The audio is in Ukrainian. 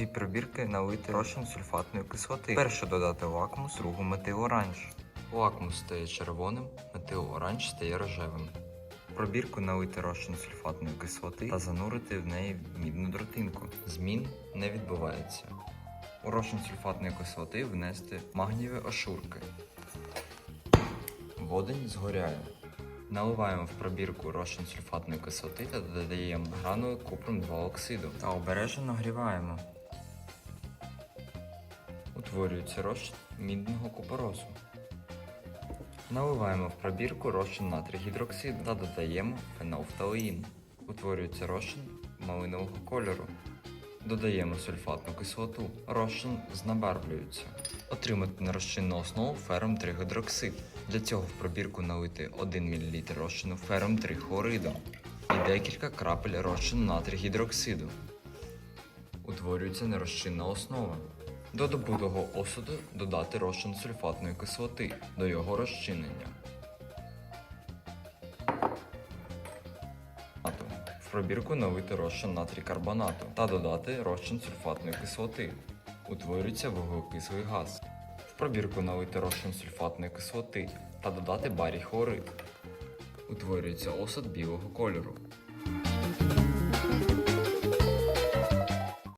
дві пробірки налити розчин сульфатної кислоти. Першу додати лакмус, другу метилоранж. Лакмус стає червоним, метилоранж стає рожевим. Пробірку налити розчин сульфатної кислоти та занурити в неї мідну дротинку. Змін не відбувається. У розчин сульфатної кислоти внести магнієві ошурки. Водень згоряє. Наливаємо в пробірку розчин сульфатної кислоти та додаємо гранули купром 2 оксиду та обережно нагріваємо. Утворюється розчин мідного купоросу. Наливаємо в пробірку розчин натрій гідроксиду та додаємо фенолфталеїн. Утворюється розчин малинового кольору. Додаємо сульфатну кислоту. Розчин знабарвлюється. Отримати нерозчинну основу фером 3 гідроксид. Для цього в пробірку налити 1 мл розчину фером 3 хлориду і декілька крапель розчину натрій гідроксиду. Утворюється нерозчинна основа. До добутого осаду додати розчин сульфатної кислоти до його розчинення. В пробірку налити розчин натрій карбонату та додати розчин сульфатної кислоти. Утворюється вуглекислий газ. В пробірку налити розчин сульфатної кислоти та додати барій хлорид. Утворюється осад білого кольору.